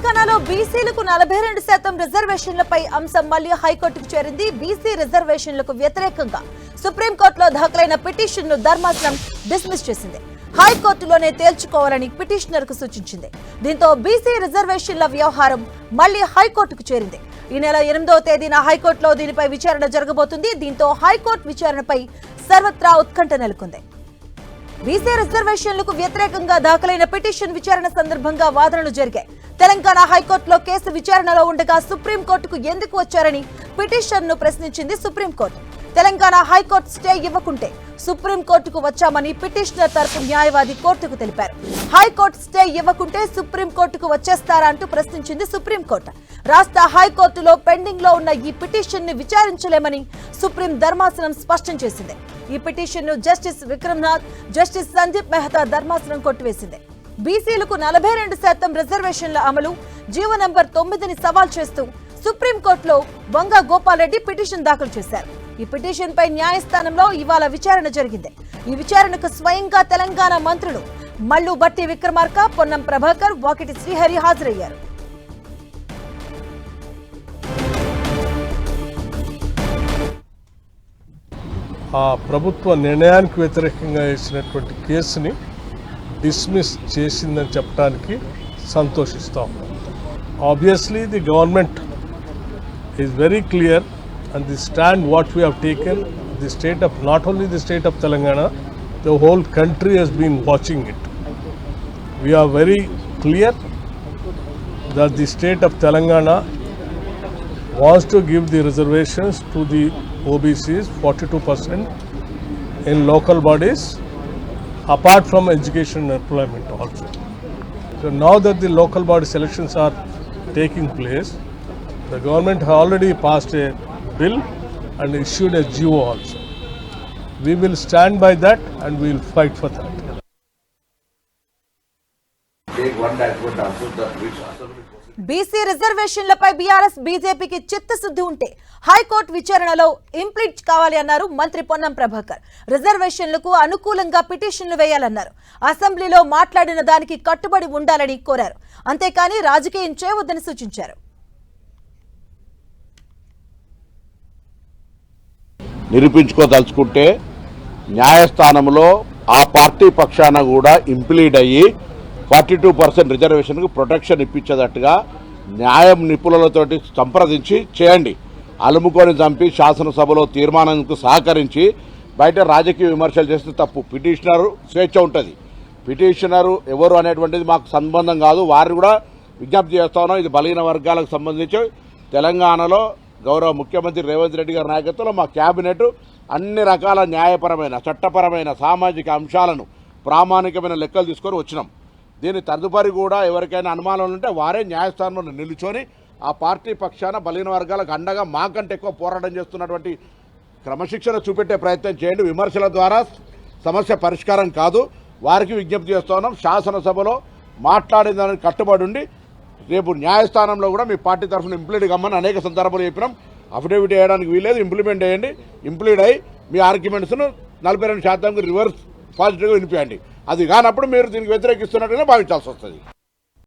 తెలంగాణలో బీసీలకు నలభై రెండు శాతం రిజర్వేషన్లపై అంశం మళ్ళీ హైకోర్టుకు చేరింది బీసీ రిజర్వేషన్లకు వ్యతిరేకంగా సుప్రీంకోర్టులో దాఖలైన పిటిషన్ను ధర్మాసనం డిస్మిస్ చేసింది. హైకోర్టులోనే తేల్చుకోవాలని పిటిషనర్కు సూచించింది. దీంతో బీసీ రిజర్వేషన్ల వ్యవహారం మళ్ళీ హైకోర్టుకు చేరింది. ఈ నెల ఎనిమిదవ తేదీన హైకోర్టులో దీనిపై విచారణ జరగబోతుంది. దీంతో హైకోర్టు విచారణపై సర్వత్రా ఉత్కంఠ నెలకొంది. బీసీ రిజర్వేషన్లకు వ్యతిరేకంగా దాఖలైన పిటిషన్ విచారణ సందర్భంగా వాదనలు జరిగాయి. తెలంగాణ హైకోర్టులో కేసు విచారణలో ఉండగా సుప్రీంకోర్టుకు ఎందుకు వచ్చారని పిటిషన్ను ప్రశ్నించింది సుప్రీంకోర్టు. తెలంగాణ హైకోర్టు స్టే ఇవ్వకుంటే సుప్రీంకోర్టుకు వచ్చామని పిటిషనర్ తరపు న్యాయవాది కోర్టుకు తెలిపారు. హైకోర్టు స్టే ఇవ్వకుంటే సుప్రీంకోర్టుకు వచ్చేస్తారా అంటూ ప్రశ్నించింది సుప్రీంకోర్టు. రాష్ట్ర హైకోర్టులో పెండింగ్లో ఉన్న ఈ పిటిషన్ని విచారించలేమని సుప్రీం ధర్మాసనం స్పష్టం చేసింది. ఈ పిటిషన్ను జస్టిస్ విక్రమ్నాథ్ జస్టిస్ సందీప్ మెహతా ధర్మాసనం కొట్టివేసింది. బీసీలకు నలభై రెండు శాతం రిజర్వేషన్ల అమలు జీవో నంబర్ తొమ్మిదిని సవాల్ చేస్తూ సుప్రీంకోర్టులో వంగ గోపాల్ పిటిషన్ దాఖలు చేశారు. ఈ పిటిషన్ పై న్యాయస్థానంలో ఇవాళ విచారణ జరిగింది. ఈ విచారణకు స్వయంగా తెలంగాణ మంత్రులు మల్లు బట్టి విక్రమార్క పొన్నం ప్రభాకర్ వాకిటి శ్రీహరి హాజరయ్యారు. ఆ ప్రభుత్వ నిర్ణయానికి వ్యతిరేకంగా వేసినటువంటి కేసుని డిస్మిస్ చేసిందని చెప్పడానికి సంతోషిస్తాం. Obviously the government is very clear and the stand what we have taken, the state of not only the state of Telangana, the whole country has been watching it. We are very clear that the state of Telangana wants to give the reservations to the OBCs 42% in local bodies apart from education and employment also. So now that the local body selections are taking place, the government has already passed a bill and issued a GO also. We will stand by that and we will fight for that. B C రిజర్వేషన్లపై BRS బీజేపీకి చిత్తశుద్ధి ఉంటే high court విచారణలో implead కావాలి అన్నారు మంత్రి పొన్నం ప్రభాకర్ రిజర్వేషన్లకు అనుకూలంగా పిటిషన్లు వేయాలన్నారు అసెంబ్లీలో మాట్లాడిన దానికి కట్టుబడి ఉండాలని కోరారు అంతేకాని రాజకీయం చేయవద్దని సూచించారు నిరూపించుకోదలుచుకుంటే న్యాయస్థానంలో ఆ పార్టీ పక్షాన కూడా ఇంప్లీడ్ అయ్యి ఫార్టీ టూ పర్సెంట్ రిజర్వేషన్కు ప్రొటెక్షన్ ఇప్పించేటట్టుగా న్యాయం నిపుణులతోటి సంప్రదించి చేయండి. అలుముకొని చంపి శాసనసభలో తీర్మానానికి సహకరించి బయట రాజకీయ విమర్శలు చేస్తే తప్పు. పిటిషనరు స్వేచ్ఛ ఉంటుంది. పిటిషనరు ఎవరు అనేటువంటిది మాకు సంబంధం కాదు. వారు కూడా విజ్ఞప్తి చేస్తా ఉన్నాం. ఇది బలహీన వర్గాలకు సంబంధించి. తెలంగాణలో గౌరవ ముఖ్యమంత్రి రేవంత్ రెడ్డి గారి నాయకత్వంలో మా క్యాబినెట్ అన్ని రకాల న్యాయపరమైన చట్టపరమైన సామాజిక అంశాలను ప్రామాణికమైన లెక్కలు తీసుకొని వచ్చినాం. దీని తదుపరి కూడా ఎవరికైనా అనుమానాలు ఉంటే వారే న్యాయస్థానంలో నిలుచొని ఆ పార్టీ పక్షాన బలహీన వర్గాలకు అండగా మాకంటే ఎక్కువ పోరాటం చేస్తున్నటువంటి క్రమశిక్షణ చూపెట్టే ప్రయత్నం చేయండి. విమర్శల ద్వారా సమస్య పరిష్కారం కాదు. వారికి విజ్ఞప్తి చేస్తున్నాం శాసనసభలో మాట్లాడిన దానికి కట్టుబడి ఉండి రేపు న్యాయస్థానంలో కూడా మీ పార్టీ తరఫున ఇంప్లీట్ కమ్మని అనేక సందర్భాలు చెప్పినాం. అఫిడవిట్ వేయడానికి వీలేదు ఇంప్లిమెంట్ చేయండి ఇంప్లీడ్ అయ్యి మీ ఆర్గ్యుమెంట్స్ను నలభై రెండు శాతంకి రివర్స్ పాజిటివ్గా వినిపించండి అది కానప్పుడు మీరు దీనికి వ్యతిరేకిస్తున్నట్టుగా భావించాల్సి వస్తుంది.